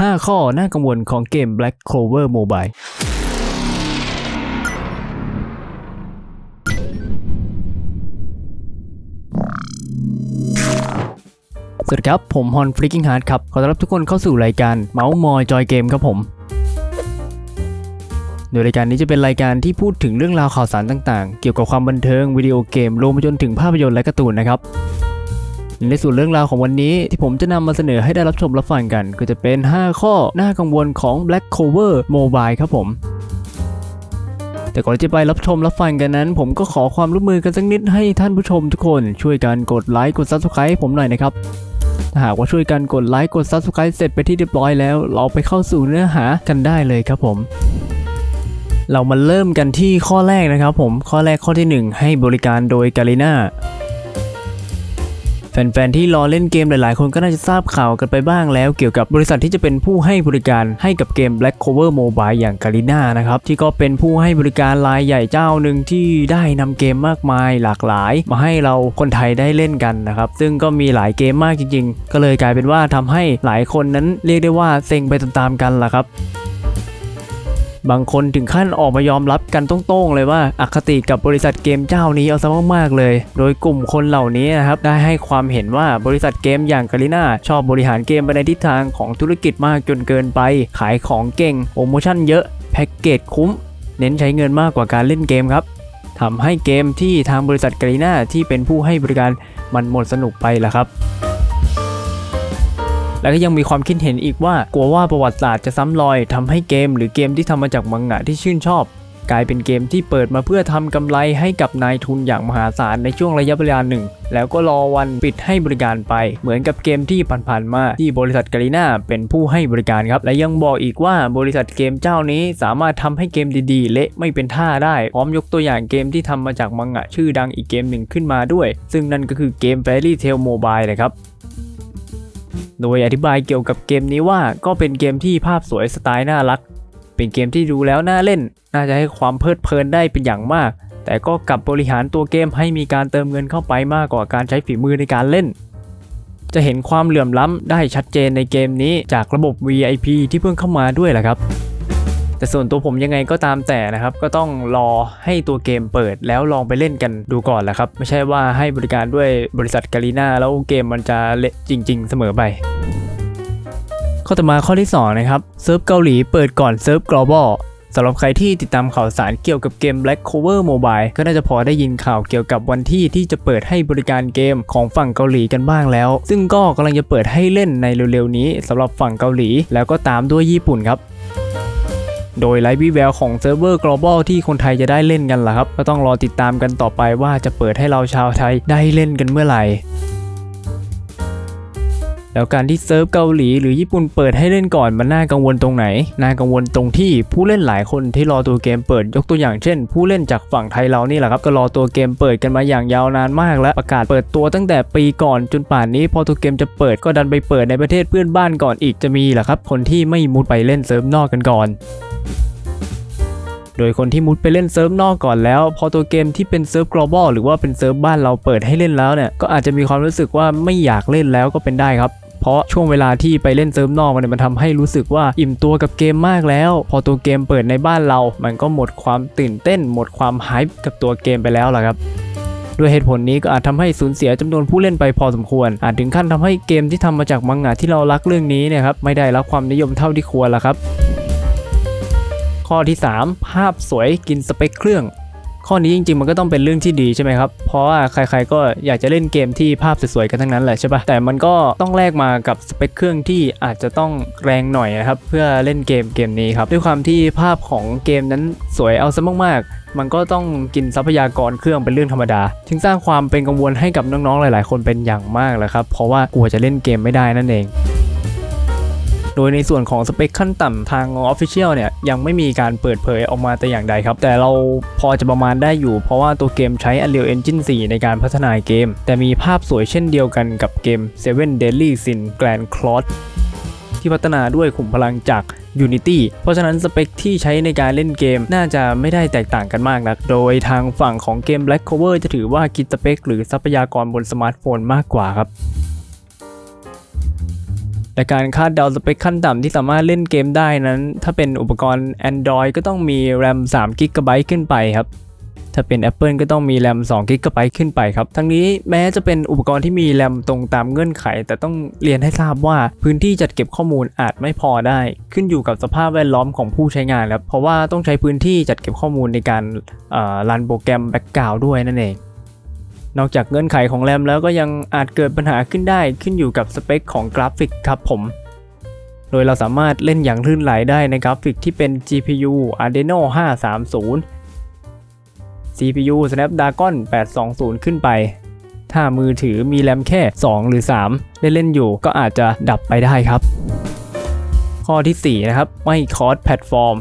5 ข้อน่ากังวลของเกม Black Clover Mobile สวัสดีครับ ผมฮอนฟลิกกิ้งฮาร์ดครับ ขอต้อนรับทุกคนเข้าสู่รายการเมาส์มอยจอยเกมครับผมโดยรายการนี้จะเป็นรายการที่พูดถึงเรื่องราวข่าวสารต่างๆ เกี่ยวกับความบันเทิงวิดีโอเกมรวมไปจนถึงภาพยนตร์และการ์ตูนนะครับ ในส่วนเรื่องราวของวันนี้ที่ผมจะนำมาเสนอให้ได้รับชมรับฟังกัน ก็จะเป็น 5 ข้อน่ากังวลของ Black Clover Mobile ครับผมแต่ก่อนจะไปรับชมรับฟังกันนั้น ผมก็ขอความร่วมมือกันสักนิดให้ท่านผู้ชมทุกคนช่วยกันกดไลค์กด Subscribe ให้ผมหน่อยนะครับถ้าหากว่าช่วยกันกดไลค์กด Subscribe เสร็จไปที่เรียบร้อยแล้ว เราไปเข้าสู่เนื้อหากันได้เลยครับผม เรามาเริ่มกันที่ข้อแรกนะครับผมข้อแรกข้อที่ 1 ให้บริการโดยกาลิน่า แฟนๆที่รอเล่นเกมหลายๆ คนก็น่าจะทราบข่าวกันไปบ้างแล้ว เกี่ยวกับบริษัทที่จะเป็นผู้ให้บริการให้กับเกม Black Cover Mobile อย่าง g a l i n a นะครับ ที่ก็เป็นผู้ให้บริการรายใหญ่เจ้าหนึ่งที่ได้นำเกมมากมายหลากหลาย มาให้เราคนไทยได้เล่นกันนะครับ ซึ่งก็มีหลายเกมมากจริงๆ ก็เลยกลายเป็นว่าทำให้หลายคนนั้นเรียกได้ว่าเซ็งไปตามๆกันล่ะครับ บางคนถึงขั้นออกมายอมรับกันตรงๆเลยว่าอคติกับบริษัทเกมเจ้านี้เอาซะมากๆเลย โดยกลุ่มคนเหล่านี้นะครับได้ให้ความเห็นว่าบริษัทเกมอย่างกาลิน่าชอบบริหารเกมไปในทิศทางของธุรกิจมากจนเกินไป ขายของเก่งโปรโมชั่นเยอะแพ็กเกจคุ้ม เน้นใช้เงินมากกว่าการเล่นเกมครับทำให้เกมที่ทางบริษัทกาลิน่าที่เป็นผู้ให้บริการมันหมดสนุกไปละครับ แล้วก็ยังมีความคิดเห็นอีกว่ากลัวว่าประวัติศาสตร์จะซ้ำรอยทำให้เกม หรือเกมที่ทำมาจากมังงะที่ชื่นชอบ กลายเป็นเกมที่เปิดมาเพื่อทำกำไรให้กับนายทุนอย่างมหาศาลในช่วงระยะเวลาหนึ่ง แล้วก็รอวันปิดให้บริการไป เหมือนกับเกมที่ผ่านๆมาที่บริษัทกาลิน่าเป็นผู้ให้บริการครับ และยังบอกอีกว่าบริษัทเกมเจ้านี้สามารถทำให้เกมดีๆ เละไม่เป็นท่าได้ พร้อมยกตัวอย่างเกมที่ทำมาจากมังงะชื่อดังอีกเกมหนึ่งขึ้นมาด้วย ซึ่งนั่นก็คือเกม Fairy Tail Mobile เลยครับ โดยอธิบายเกี่ยวกับเกมนี้ว่าก็เป็นเกมที่ภาพสวยสไตล์น่ารัก เป็นเกมที่ดูแล้วน่าเล่น น่าจะให้ความเพลิดเพลินได้เป็นอย่างมาก แต่ก็กลับบริหารตัวเกมให้มีการเติมเงินเข้าไปมากกว่าการใช้ฝีมือในการเล่น จะเห็นความเหลื่อมล้ำได้ชัดเจนในเกมนี้จากระบบ VIP ที่เพิ่งเข้ามาด้วยแหละครับ แต่ส่วนตัวผมยังไงก็ตามแต่นะครับก็ต้องรอให้ตัวเกมเปิดแล้วลองไปเล่นกันดูก่อนแหละครับ ไม่ใช่ว่าให้บริการด้วยบริษัทกาลีนาแล้วเกมมันจะเละจริง ๆ เสมอไปข้อต่อมาข้อที่ 2 นะครับเซิร์ฟเกาหลีเปิดก่อนเซิร์ฟ global สำหรับใครที่ติดตามข่าวสารเกี่ยวกับเกม Black Cover Mobile ก็น่าจะพอได้ยินข่าวเกี่ยวกับวันที่ที่จะเปิดให้บริการเกมของฝั่งเกาหลีกันบ้างแล้ว ซึ่งก็กำลังจะเปิดให้เล่นในเร็วๆนี้สำหรับฝั่งเกาหลี แล้วก็ตามด้วยญี่ปุ่นครับ โดยไลฟ์วิแววของเซิร์ฟเวอร์ global ที่คนไทยจะได้เล่นกันล่ะครับ ก็ต้องรอติดตามกันต่อไปว่าจะเปิดให้เราชาวไทยได้เล่นกันเมื่อไหร่แล้วการที่เซิร์ฟเกาหลีหรือญี่ปุ่นเปิดให้เล่นก่อนมันน่ากังวลตรงไหน น่ากังวลตรงที่ผู้เล่นหลายคนที่รอตัวเกมเปิดยกตัวอย่างเช่น ผู้เล่นจากฝั่งไทยเรานี่แหละครับก็รอตัวเกมเปิดกันมาอย่างยาวนานมากและประกาศเปิดตัวตั้งแต่ปีก่อนจนป่านนี้พอตัวเกมจะเปิดก็ดันไปเปิดในประเทศเพื่อนบ้านก่อนอีกจะมีเหรอครับคนที่ไม่มุดไปเล่นเซิร์ฟนอกกันก่อน โดยคนที่มุดไปเล่นเซิร์ฟนอกก่อนแล้ว พอตัวเกมที่เป็นเซิร์ฟ global หรือว่าเป็นเซิร์ฟบ้านเราเปิดให้เล่นแล้วเนี่ยก็อาจจะมีความรู้สึกว่าไม่อยากเล่นแล้วก็เป็นได้ครับเพราะช่วงเวลาที่ไปเล่นเซิร์ฟนอกมันมันทำให้รู้สึกว่าอิ่มตัวกับเกมมากแล้ว พอตัวเกมเปิดในบ้านเรา มันก็หมดความตื่นเต้น หมดความไฮป์กับตัวเกมไปแล้วล่ะครับด้วยเหตุผลนี้ก็อาจทำให้สูญเสียจำนวนผู้เล่นไปพอสมควร อาจถึงขั้นทำให้เกมที่ทำมาจากมังงะที่เรารักเรื่องนี้เนี่ยครับไม่ได้รับความนิยมเท่าที่ควรละครับ ข้อที่ 3 ภาพสวยกินสเปคเครื่อง ข้อนี้จริงๆ มันก็ต้องเป็นเรื่องที่ดีใช่ไหมครับ เพราะว่าใครๆก็อยากจะเล่นเกมที่ภาพสวยๆกันทั้งนั้นแหละใช่ปะแต่มันก็ต้องแลกมากับสเปคเครื่องที่อาจจะต้องแรงหน่อยนะครับเพื่อเล่นเกมเกมนี้ครับด้วยความที่ภาพของเกมนั้นสวยเอาซะมากๆ มันก็ต้องกินทรัพยากรเครื่องเป็นเรื่องธรรมดาจึงสร้างความเป็นกังวลให้กับน้องๆหลาย ๆ คนเป็นอย่างมากแหละครับเพราะว่ากลัวจะเล่นเกมไม่ได้นั่นเอง โดยในส่วนของสเปคขั้นต่ำทาง Official เนี่ยยังไม่มีการเปิดเผยออกมาแต่อย่างใดครับ แต่เราพอจะประมาณได้อยู่เพราะว่าตัวเกมใช้ Unreal Engine 4 ในการพัฒนาเกม แต่มีภาพสวยเช่นเดียวกันกับเกม Seven Deadly Sin Grand Cross ที่พัฒนาด้วยขุมพลังจาก Unity เพราะฉะนั้นสเปคที่ใช้ในการเล่นเกมน่าจะไม่ได้แตกต่างกันมากนัก โดยทางฝั่งของเกม Black Cover จะถือว่ากินสเปคหรือทรัพยากรบนสมาร์ทโฟนมากกว่าครับ แต่การคาดเดาสเปคขั้นต่ำที่สามารถเล่นเกมได้นั้น ถ้าเป็นอุปกรณ์ Android ก็ต้องมี RAM 3 g b ขึ้นไปครับ ถ้าเป็น Apple ก็ต้องมี RAM 2 g b ขึ้นไปครับ ทั้งนี้แม้จะเป็นอุปกรณ์ที่มี RAM ตรงตามเงื่อนไข แต่ต้องเรียนให้ทราบว่าพื้นที่จัดเก็บข้อมูลอาจไม่พอได้ ขึ้นอยู่กับสภาพแวดล้อมของผู้ใช้งานครับเพราะว่าต้องใช้พื้นที่จัดเก็บข้อมูลในการรันโปรแกรมแบ็กกราวด้วยนั่นเอง นอกจากเงื่อนไขของแรมแล้วก็ยังอาจเกิดปัญหาขึ้นได้ขึ้นอยู่กับสเปคของกราฟิกครับผม โดยเราสามารถเล่นอย่างลื่นไหลได้ในกราฟิกที่เป็น GPU Adreno 530 CPU Snapdragon 820 ขึ้นไป ถ้ามือถือมีแรมแค่ 2 หรือ 3 เล่นๆอยู่ก็อาจจะดับไปได้ครับ ข้อทีสี่4 นะครับ ไม่คอสแพลตฟอร์ม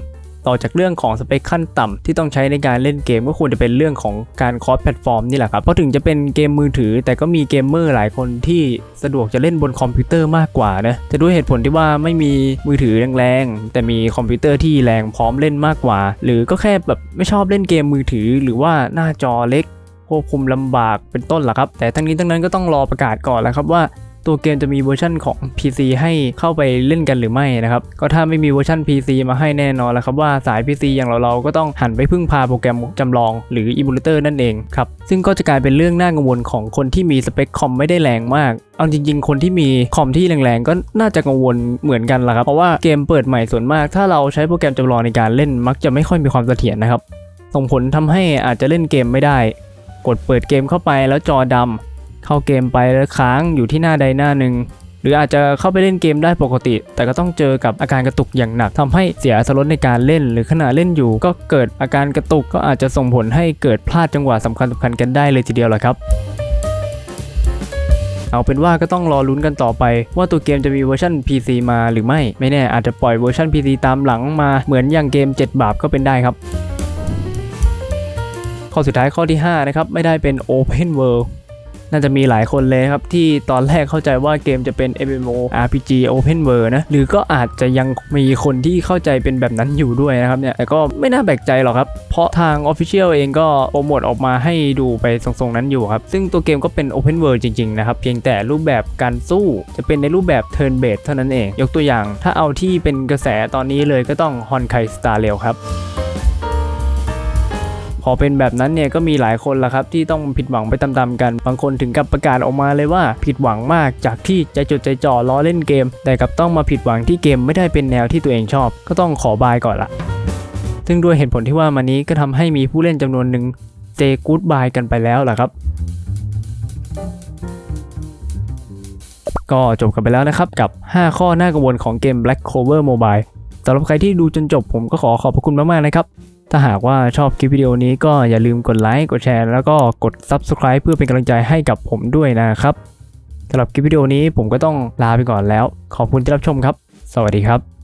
ต่อจากเรื่องของสเปคขั้นต่ำที่ต้องใช้ในการเล่นเกมก็ควรจะเป็นเรื่องของการคอสแพลตฟอร์มนี่แหละครับเพราะถึงจะเป็นเกมมือถือ แต่ก็มีเกมเมอร์หลายคนที่สะดวกจะเล่นบนคอมพิวเตอร์มากกว่านะแต่ด้วยเหตุผลที่ว่าไม่มีมือถือแรงๆแต่มีคอมพิวเตอร์ที่แรงพร้อมเล่นมากกว่า หรือก็แค่แบบไม่ชอบเล่นเกมมือถือ หรือว่าหน้าจอเล็กควบคุมลำบากเป็นต้นล่ะครับ แต่ทั้งนี้ทั้งนั้นก็ต้องรอประกาศก่อนแล้วครับว่า ตัวเกมจะมีเวอร์ชันของ PC ให้เข้าไปเล่นกันหรือไม่นะครับ ก็ถ้าไม่มีเวอร์ชัน PC มาให้แน่นอนแล้วครับว่าสาย PC อย่างเราเราๆก็ต้องหันไปพึ่งพาโปรแกรมจำลองหรืออิมูเลเตอร์นั่นเองครับ ซึ่งก็จะกลายเป็นเรื่องน่ากังวลของคนที่มีสเปคคอมไม่ได้แรงมากเอาจริงๆ คนที่มีคอมที่แรงๆ ก็น่าจะกังวลเหมือนกันละครับ เพราะว่าเกมเปิดใหม่ส่วนมาก ถ้าเราใช้โปรแกรมจำลองในการเล่นมักจะไม่ค่อยมีความเสถียรนะครับ ส่งผลทำให้อาจจะเล่นเกมไม่ได้ กดเปิดเกมเข้าไปแล้วจอดำ เข้าเกมไปแล้วค้างอยู่ที่หน้าใดหน้าหนึ่งหรืออาจจะเข้าไปเล่นเกมได้ปกติ แต่ก็ต้องเจอกับอาการกระตุกอย่างหนักทำให้เสียอรรถรสในการเล่น หรือขณะเล่นอยู่ ก็เกิดอาการกระตุกก็อาจจะส่งผลให้เกิดพลาดจังหวะสำคัญสำคัญกันได้เลยทีเดียวแหละครับเอาเป็นว่าก็ต้องรอลุ้นกันต่อไป ว่าตัวเกมจะมีเวอร์ชัน PC มาหรือไม่ ไม่แน่อาจจะปล่อยเวอร์ชัน PC ตามหลังมาเหมือนอย่างเกม 7 บาปก็เป็นได้ครับ ข้อสุดท้ายข้อที่ 5 นะครับ ไม่ได้เป็น Open World น่าจะมีหลายคนเลยครับ ที่ตอนแรกเข้าใจว่าเกมจะเป็น MMO RPG Open World นะ หรือก็อาจจะยังมีคนที่เข้าใจเป็นแบบนั้นอยู่ด้วยนะครับเนี่ยแต่ก็ไม่น่าแปลกใจหรอกครับ เพราะทาง Official เองก็โปรโมทออกมาให้ดูไปทรงๆนั้นอยู่ครับ ซึ่งตัวเกมก็เป็น Open World จริงๆนะครับ เพียงแต่รูปแบบการสู้จะเป็นในรูปแบบ Turn Based เท่านั้นเอง ยกตัวอย่าง ถ้าเอาที่เป็นกระแสตอนนี้เลยก็ต้อง Honkai Star Rail ครับ พอเป็นแบบนั้นเนี่ยก็มีหลายคนละครับที่ต้องผิดหวังไปตามๆกัน บางคนถึงกับประกาศออกมาเลยว่าผิดหวังมากจากที่ใจจดใจจ่อล้อเล่นเกม แต่กับต้องมาผิดหวังที่เกมไม่ได้เป็นแนวที่ตัวเองชอบ ก็ต้องขอบายก่อนละซึ่งด้วยเหตุผลที่ว่ามานี้ก็ทำให้มีผู้เล่นจำนวนหนึ่งเซกูดบายกันไปแล้วล่ะครับก็จบกันไปแล้วนะครับ กับ 5 ข้อน่ากังวลของเกม Black Clover Mobile สำหรับใครที่ดูจนจบผมก็ขอขอบพระคุณมาก ๆ นะครับ ถ้าหากว่าชอบคลิปวิดีโอนี้ก็อย่าลืมกดไลค์กดแชร์แล้วก็กด Subscribe เพื่อเป็นกำลังใจให้กับผมด้วยนะครับสำหรับคลิปวิดีโอนี้ผมก็ต้องลาไปก่อนแล้ว ขอบคุณที่รับชมครับ สวัสดีครับ